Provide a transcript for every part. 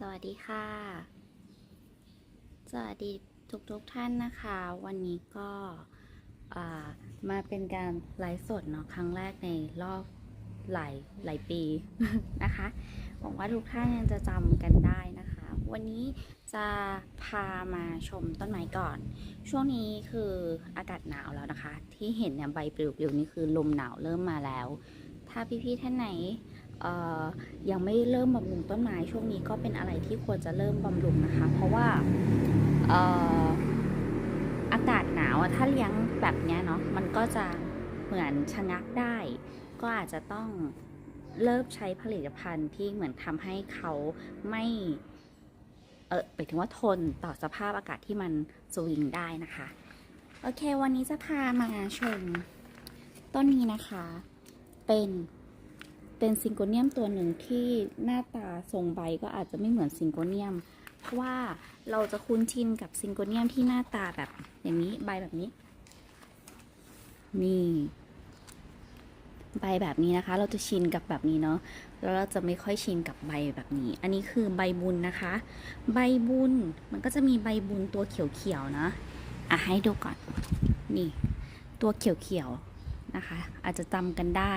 สวัสดีค่ะ สวัสดีทุกทุกๆท่านนะคะ วันนี้ก็มาเป็นการไลฟ์สดเนาะครั้งแรกในรอบหลายหลายปีนะคะ หวังว่าทุกท่านยังจะจำกันได้นะคะ วันนี้จะพามาชมต้นไม้ก่อน ช่วงนี้คืออากาศหนาวแล้วนะคะ ที่เห็นเนี่ยใบปลิวๆนี่คือลมหนาวเริ่มมาแล้ว ถ้าพี่ๆท่านไหน ยังไม่เริ่มบำรุงต้นไม้ช่วงนี้ก็เป็นอะไรที่ควรจะเริ่มบำรุงนะคะ เพราะว่าอากาศหนาวถ้าเลี้ยงแบบนี้เนาะมันก็จะเหมือนชะงักได้ ก็อาจจะต้องเริ่มใช้ผลิตภัณฑ์ที่เหมือนทำให้เขาไม่เออไปถึงว่าทนต่อสภาพอากาศที่มันสวิงได้นะคะ โอเค วันนี้จะพามาชมต้นนี้นะคะ เป็น เป็นซิงโกเนียมตัวหนึ่งที่หน้าตาทรงใบก็อาจจะไม่เหมือนซิงโกเนียม เพราะว่าเราจะคุ้นชินกับซิงโกเนียมที่หน้าตาแบบอย่างนี้ใบแบบนี้ นี่ใบแบบนี้นะคะ เราจะชินกับแบบนี้เนาะแล้วเราจะไม่ค่อยชินกับใบแบบนี้ อันนี้คือใบบุญนะคะ ใบบุญมันก็จะมีใบบุญตัวเขียวๆนะอะให้ดูก่อน นี่ ตัวเขียวๆนะคะ อาจจะจำกันได้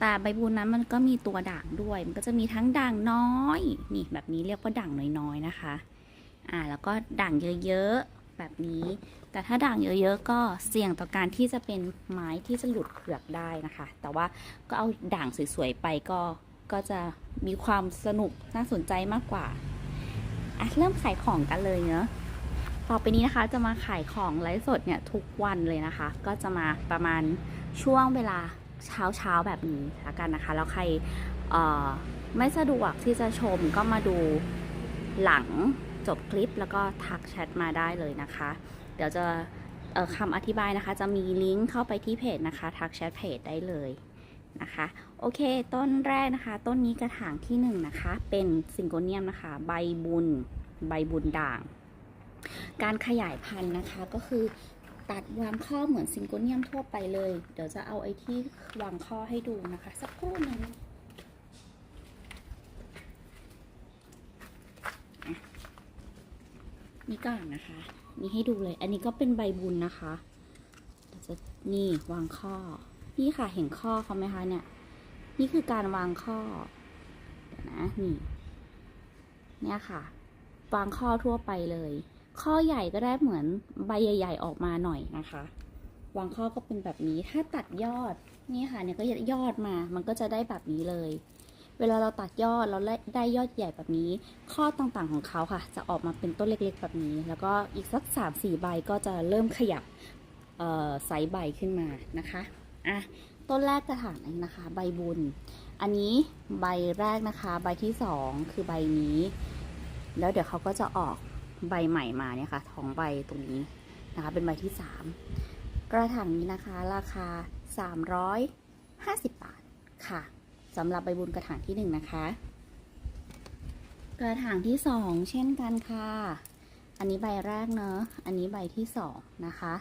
แต่ใบบุญนั้นมันก็มีตัวด่างด้วย มันก็จะมีทั้งด่างน้อย นี่แบบนี้เรียกว่าด่างน้อยๆนะคะ อ่าแล้วก็ด่างเยอะๆแบบนี้ แต่ถ้าด่างเยอะๆก็เสี่ยงต่อการที่จะเป็นไม้ที่จะหลุดเปลือกได้นะคะ แต่ว่าก็เอาด่างสวยๆไปก็ก็จะมีความสนุกน่าสนใจมากกว่าอะเริ่มขายของกันเลยเนาะต่อไปนี้นะคะจะมาขายของไลฟ์สดเนี่ยทุกวันเลยนะคะ ก็จะมาประมาณช่วงเวลา เช้าเช้าแบบนี้ละกันนะคะ แล้วใครไม่สะดวกที่จะชมก็มาดูหลังจบคลิปแล้วก็ทักแชทมาได้เลยนะคะ เดี๋ยวจะเอ่อคำอธิบายนะคะ จะมีลิงก์เข้าไปที่เพจนะคะ ทักแชทเพจได้เลยนะคะ โอเค ต้นแรกนะคะ ต้นนี้กระถางที่หนึ่งนะคะ เป็นซิงโกเนียมนะคะ ใบบุญ ใบบุญด่าง การขยายพันธุ์นะคะก็คือ ตัดวางข้อเหมือนซิงโกเนียมทั่วไปเลย เดี๋ยวจะเอาไอ้ที่วางข้อให้ดูนะคะ สักครู่หนึงอะนี่ก่อนนะคะ นี่ให้ดูเลย อันนี้ก็เป็นใบบุญนะคะเดี๋ยวจะนี่วางข้อ นี่ค่ะเห็นข้อเขาไหมคะเนี่ย นี่คือการวางข้อเดี๋ยวนะนี่ เนี่ยค่ะ วางข้อทั่วไปเลย ข้อใหญ่ก็ได้เหมือนใบใหญ่ ๆ ออกมาหน่อยนะคะ วางข้อก็เป็นแบบนี้ ถ้าตัดยอดนี่ค่ะเนี่ยก็ยอดมา มันก็จะได้แบบนี้เลย เวลาเราตัดยอดเราได้ยอดใหญ่แบบนี้ ข้อต่างๆของเขาค่ะ จะออกมาเป็นต้นเล็กๆแบบนี้ แล้วก็อีกสักสามสี่ใบก็จะเริ่มขยับไซส์ใบขึ้นมานะคะอะต้นแรกกระถางนี้นะคะ ใบบุญ อันนี้ใบแรกนะคะ ใบที่สองคือใบนี้ แล้วเดี๋ยวเขาก็จะออก ใบใหม่มาเนี่ยค่ะท้องใบตรงนี้นะคะ เป็นใบที่สามกระถางนี้นะคะ ราคา 350 บาทค่ะสำหรับใบบุญกระถางที่หนึ่งนะคะ กระถางที่สองเช่นกันค่ะ อันนี้ใบแรกเนอะอันนี้ใบที่สองนะคะ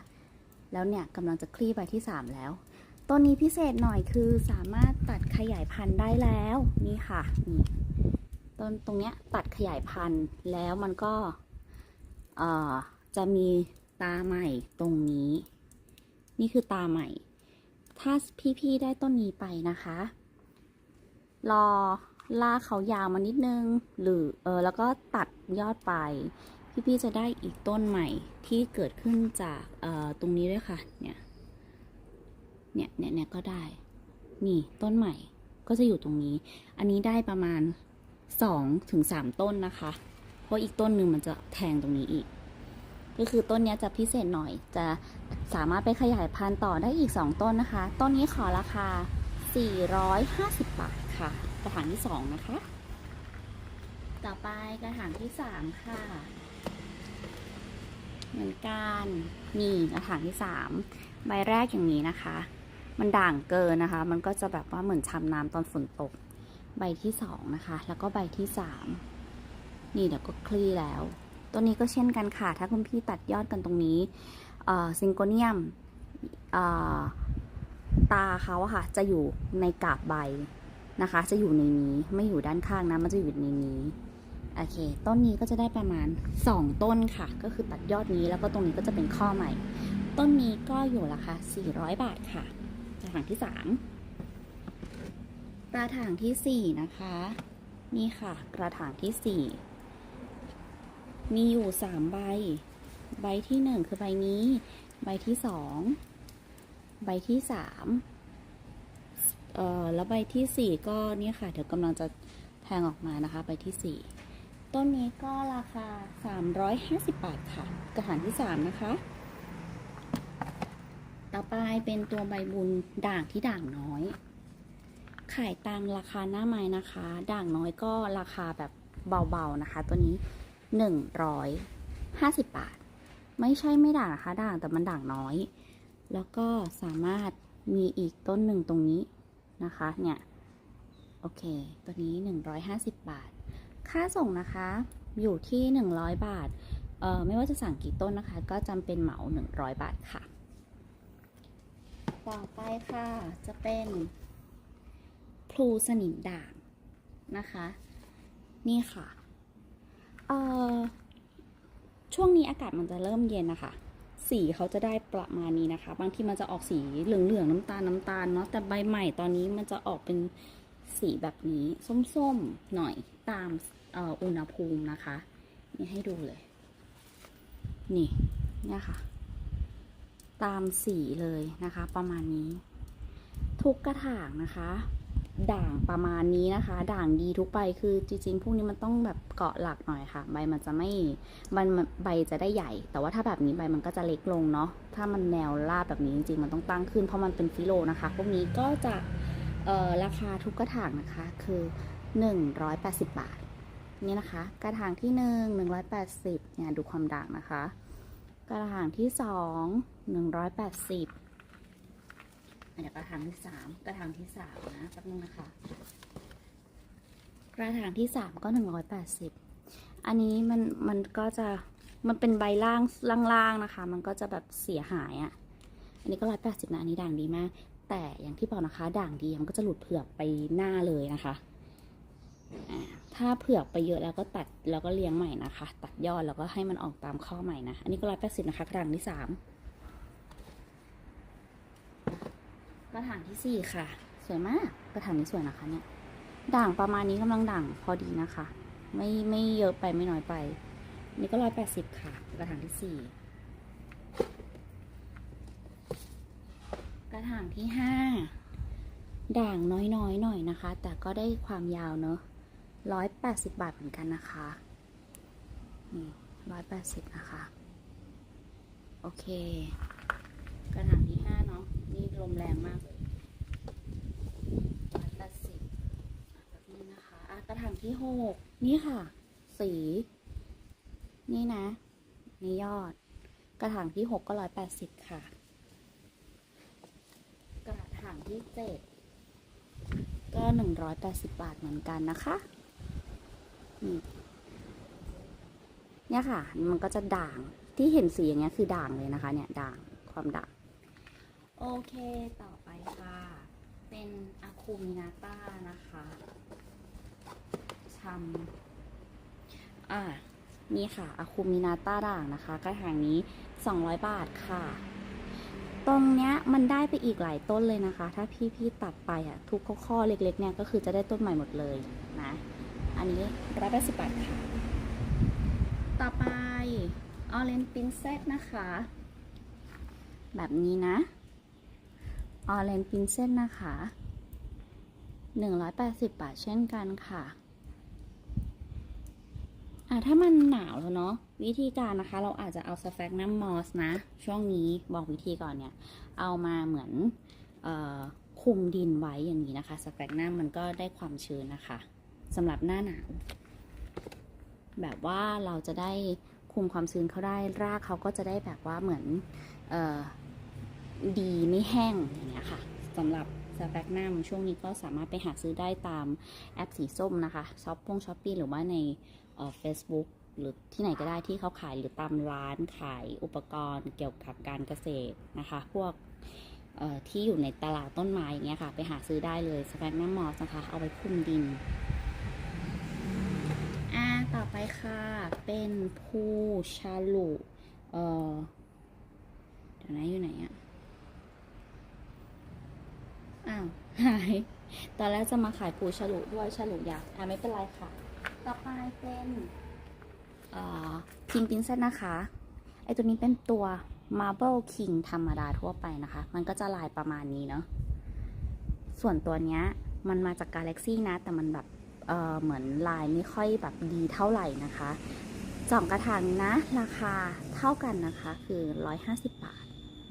แล้วเนี่ยกำลังจะคลี่ใบที่สามแล้วต้นนี้พิเศษหน่อยคือสามารถตัดขยายพันธุ์ได้แล้วนี่ค่ะนี่ต้นตรงเนี้ยตัดขยายพันธุ์แล้วมันก็ จะมีตาใหม่ตรงนี้ นี่คือตาใหม่ ถ้าพี่ๆได้ต้นนี้ไปนะคะ รอลากเขายาวมานิดนึง หรือเออแล้วก็ตัดยอดไป พี่ๆจะได้อีกต้นใหม่ที่เกิดขึ้นจากเอ่อตรงนี้ด้วยค่ะ เนี่ย เนี่ยเนี่ยเนี่ยก็ได้ นี่ต้นใหม่ก็จะอยู่ตรงนี้ อันนี้ได้ประมาณสองถึงสามต้นนะคะ เพราะอีกต้นหนึ่งมันจะแทงตรงนี้อีก ก็คือต้นนี้จะพิเศษหน่อย จะสามารถไปขยายพันธุ์ต่อได้อีก 2 ต้นนะคะ ต้นนี้ขอราคา 450 บาทค่ะ กระถางที่ 2 นะคะ ต่อไปกระถางที่ 3 ค่ะ เหมือนกันนี่กระถางที่ 3 ใบแรกอย่างนี้นะคะ มันด่างเกินนะคะ มันก็จะแบบว่าเหมือนช้ำน้ำตอนฝนตก ใบที่สองนะคะ แล้วก็ใบที่สาม นี่เดี๋ยวก็คลี่แล้ว ตัวนี้ก็เช่นกันค่ะ ถ้าคุณพี่ตัดยอดกันตรงนี้ซิงโกเนียมตาเขาอะค่ะ จะอยู่ในกาบใบนะคะ จะอยู่ในนี้ไม่อยู่ด้านข้างนะ มันจะอยู่ในนี้โอเค ต้นนี้ก็จะได้ประมาณ 2 ต้นค่ะ ก็คือตัดยอดนี้แล้วก็ตรงนี้ก็จะเป็นข้อใหม่ ต้นนี้ก็อยู่ราคา400 บาทค่ะกระถางที่ 3 กระถางทีสี่4 นะคะ นี่ค่ะ กระถางทีสี่4 มีอยู่3ใบ ใบที่1คือใบนี้ ใบที่2ใบที่3เอ่อแล้วใบที่สี่ก็เนี่ยค่ะ เดี๋ยวกำลังจะแทงออกมานะคะ ใบที่4ต้นนี้ก็ราคา350บบาทค่ะ กระถางที่3นะคะ ต่อไปเป็นตัวใบบุญด่างที่ด่างน้อย ขายตามราคาหน้าไม้นะคะ ด่างน้อยก็ราคาแบบเบาๆนะคะ ตัวนี้ 150 บาท ไม่ใช่ไม่ด่างนะคะ ด่างแต่มันด่างน้อย แล้วก็สามารถมีอีกต้นหนึ่งตรงนี้นะคะ เนี่ย โอเค ตัวนี้ 150 บาท ค่าส่งนะคะ อยู่ที่ 100 บาท เอ่อ ไม่ว่าจะสั่งกี่ต้นนะคะ ก็จำเป็นเหมา 100 บาทค่ะ ต่อไปค่ะ จะเป็นพลูสนิมด่างนะคะ นี่ค่ะ ช่วงนี้อากาศมันจะเริ่มเย็นนะคะ สีเขาจะได้ประมาณนี้นะคะ บางทีมันจะออกสีเหลืองๆน้ำตาลน้ำตาลเนาะแต่ใบใหม่ตอนนี้มันจะออกเป็นสีแบบนี้ส้มๆหน่อยตามอุณหภูมินะคะ นี่ให้ดูเลย นี่เนี่ยค่ะ ตามสีเลยนะคะ ประมาณนี้ ทุกกระถางนะคะ ด่างประมาณนี้นะคะ ด่างดีทุกใบคือจริงๆพวกนี้มันต้องแบบเกาะหลักหน่อยค่ะ ใบมันจะไม่มันใบจะได้ใหญ่ แต่ว่าถ้าแบบนี้ใบมันก็จะเล็กลงเนาะถ้ามันแนวราบแบบนี้จริงๆมันต้องตั้งขึ้นเพราะมันเป็นฟิโลนะคะพวกนี้ก็จะเอ่อราคาทุกกระถางนะคะคือ 180 บาทนี่นะคะ กระถางที่ 1 180เนี่ยดูความด่างนะคะ กระถางที่ 2 180 อะเดี๋ยวกระถางที่3กระถางที่3นะแป๊บนึงนะคะ กระถางที่3ก็180อันนี้มันมันก็จะมันเป็นใบล่างล่างๆนะคะ มันก็จะแบบเสียหายอะ่ะ อันนี้ก็180นะอันนี้ด่างดีมาก แต่อย่างที่บอกนะคะ ด่างดีมันก็จะหลุดเผือกไปหน้าเลยนะคะถ้าเผือกไปเยอะแล้วก็ตัดแล้วก็เลี้ยงใหม่นะคะ ตัดยอดแล้วก็ให้มันออกตามข้อใหม่นะ อันนี้ก็180นะคะกระถางที่3 กระถางที่สี่ค่ะ สวยมากกระถางนี้สวยนะคะเนี่ยด่างประมาณนี้กำลังด่างพอดีนะคะ ไม่ไม่เยอะไปไม่น้อยไป นี่ก็ร้อยแปดสิบค่ะ กระถางที่สี่กระถางที่ห้าด่างน้อยๆหน่อยนะคะ แต่ก็ได้ความยาวเนอะร้อยแปดสิบบาทเหมือนกันนะคะนี่ร้อยแปดสิบนะคะ โอเค กระถางที่ห้า ลมแรงมากเลยร้อยแปดสิบแบบนี้นะคะอะกระถางที่หกนี่ค่ะ สี นี่นะ นี่ยอด กระถางที่หกก็ร้อยแปดสิบค่ะ กระถางที่เจ็ดก็หนึ่งร้อยแปดสิบบาทเหมือนกันนะคะนี่เนี่ยค่ะ มันก็จะด่างที่เห็นสีอย่างเงี้ยคือด่างเลยนะคะ เนี่ยด่างความด่าง โอเคต่อไปค่ะ เป็นอะคูมินาต้านะคะชำอ่านี่ค่ะอะคูมินาต้าด่างนะคะ กระถางนี้ 200 บาทค่ะ ตรงเนี้ยมันได้ไปอีกหลายต้นเลยนะคะ ถ้าพี่ๆตัดไปอะ ทุกข้อๆเล็กๆเนี่ยก็คือจะได้ต้นใหม่หมดเลยนะ อันนี้ร้อยแปดสิบบาทค่ะ ต่อไปออเรน p ินเซตนะคะ แบบนี้นะ ออเรน p ินเซตนนะคะ 180 บาทเช่นกันค่ะอะ ถ้ามันหนาวแล้วเนาะวิธีการนะคะ เราอาจจะเอาสแฟกนัมมอสนะ ช่วงนี้บอกวิธีก่อนเนี่ย เอามาเหมือนออคุมดินไว้อย่างนี้นะคะสแฟกนัมมันก็ได้ความชื้นนะคะสำหรับหน้าหนาวแบบว่าเราจะได้คุมความชื้นเขาได้รากเขาก็จะได้แบบว่าเหมือนเออ ดีไม่แห้งอย่างเงี้ยค่ะสำหรับสแปกนัมช่วงนี้ก็สามารถไปหาซื้อได้ตามแอปสีส้มนะคะช้อปปงช้อปปี้หรือว่าในเฟซบุ๊กหรือที่ไหนก็ได้ที่เขาขายหรือตามร้านขายอุปกรณ์เกี่ยวกับการเกษตรนะคะ พวกที่อยู่ในตลาดต้นไม้อย่างเงี้ยค่ะ ไปหาซื้อได้เลยสแปกนัมมอสนะคะ เอาไว้คุมดินอ่าต่อไปค่ะ เป็นภูชาลุเอ่อเดี๋ยวนะอยู่ไหนอะ อ้าวหาย ตอนแรกจะมาขายปูฉลุด้วยฉลุยักษ์อะไม่เป็นไรค่ะ ต่อไปเป็นพิงปินเซตนะคะ ไอตัวนี้เป็นตัว Marble King ธรรมดาทั่วไปนะคะ มันก็จะลายประมาณนี้เนาะ ส่วนตัวเนี้ยมันมาจาก Galaxy นะ แต่มันแบบเออเหมือนลายไม่ค่อยแบบดีเท่าไหร่นะคะสองกระถางนี้นะราคาเท่ากันนะคะ คือ 150 บาท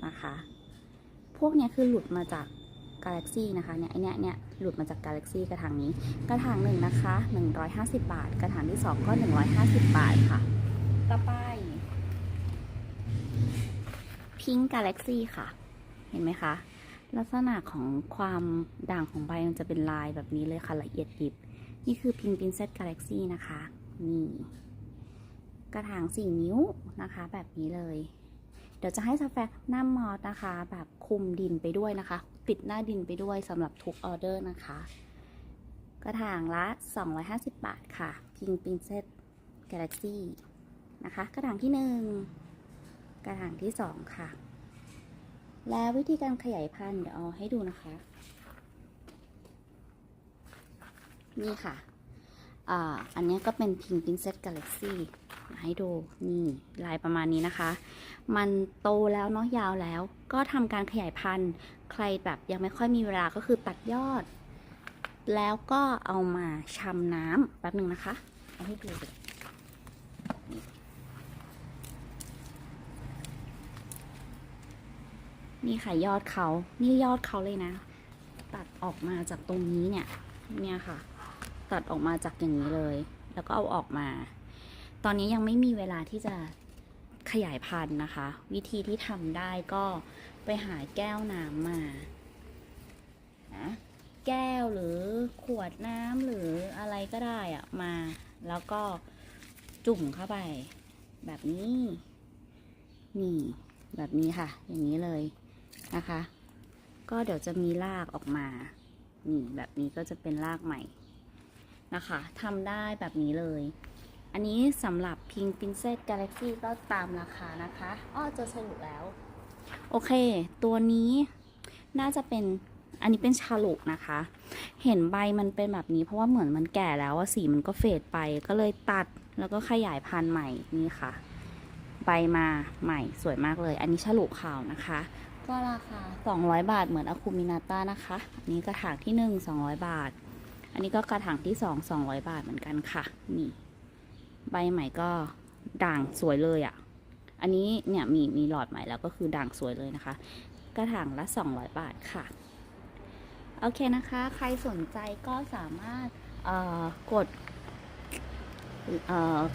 นะคะ พวกเนี้ยคือหลุดมาจาก Galaxy นะคะเนี่ยไอเนี้ยเนี่ยหลุดมาจาก Galaxy กระถางนี้ กระถางหนึ่งนะคะ 150 บาท กระถางที่สองก็ 150 บาทค่ะ ต่อไป Pink Galaxy ค่ะ เห็นไหมคะ ลักษณะของความด่างของใบมันจะเป็นลายแบบนี้เลยค่ะละเอียดยิบ นี่คือ Pink Princess Galaxy นะคะ นี่กระถาง4นิ้วนะคะ แบบนี้เลย เดี๋ยวจะให้สแฟกหน้ามอสนะคะ แบบคุมดินไปด้วยนะคะ ปิดหน้าดินไปด้วยสำหรับทุกออเดอร์นะคะ กระถางละ 250 บาทค่ะ Pink Princess Galaxy นะคะ กระถางที่ 1 กระถางที่ 2 ค่ะ แล้ววิธีการขยายพันธุ์เดี๋ยวเอาให้ดูนะคะ นี่ค่ะอ่าอันนี้ก็เป็น Pink Princess Galaxy ให้ดูนี่ลายประมาณนี้นะคะ มันโตแล้วเนาะยาวแล้ว ก็ทำการขยายพันธุ์ ใครแบบยังไม่ค่อยมีเวลาก็คือตัดยอด แล้วก็เอามาชำน้ำแป๊บหนึ่งนะคะ เอาให้ดูนี่ค่ะยอดเขานี่ยอดเขาเลยนะ ตัดออกมาจากตรงนี้เนี่ย เนี่ยค่ะ ตัดออกมาจากอย่างนี้เลย แล้วก็เอาออกมา ตอนนี้ยังไม่มีเวลาที่จะขยายพันธุ์นะคะ วิธีที่ทำได้ก็ ไปหาแก้วน้ำมานะแก้วหรือขวดน้ำหรืออะไรก็ได้อะมา แล้วก็จุ่มเข้าไป แบบนี้ นี่แบบนี้ค่ะ อย่างนี้เลยนะคะ ก็เดี๋ยวจะมีรากออกมา นี่แบบนี้ก็จะเป็นรากใหม่นะคะทำได้แบบนี้เลย อันนี้สำหรับ Pink Princess Galaxy ก็ตามราคานะคะ อ้อจะสรุปแล้ว โอเค ตัวนี้น่าจะเป็นอันนี้เป็นชาลุนะคะ เห็นใบมันเป็นแบบนี้เพราะว่าเหมือนมันแก่แล้วอะสีมันก็เฟดไป ก็เลยตัดแล้วก็ขยายพันธุ์ใหม่นี่ค่ะ ใบมาใหม่สวยมากเลย อันนี้ฉลุขาวนะคะ ก็ราคา200 บาทเหมือนอะคูมินาต้านะคะอันนี้กระถางที่ 1 200 บาท อันนี้ก็กระถางที่ 2 200 บาทเหมือนกันค่ะ นี่ ใบใหม่ก็ด่างสวยเลยอะ่ะ อันนี้เนี่ยมีมีหลอดใหม่แล้วก็คือด่างสวยเลยนะคะ กระถางละ 200 บาทค่ะ โอเคนะคะ ใครสนใจก็สามารถกด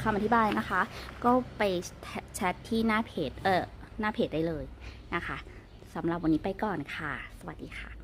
คำอธิบายนะคะ ก็ไปแชทที่หน้าเพจเออหน้าเพจได้เลยนะคะสำหรับวันนี้ไปก่อนค่ะ สวัสดีค่ะ